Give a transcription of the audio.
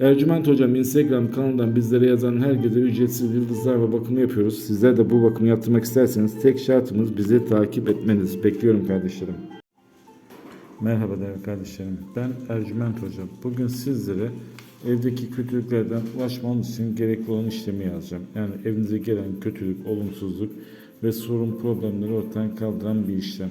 Ercüment Hocam Instagram kanalından bizlere yazan herkese ücretsiz yıldızlar ve bakımı yapıyoruz. Sizler de bu bakımı yaptırmak isterseniz tek şartımız bizi takip etmeniz. Bekliyorum kardeşlerim. Merhaba değerli kardeşlerim. Ben Ercüment Hocam. Bugün sizlere evdeki kötülüklerden ulaşmanız için gerekli olan işlemi yazacağım. Yani evinize gelen kötülük, olumsuzluk ve sorun problemleri ortadan kaldıran bir işlem.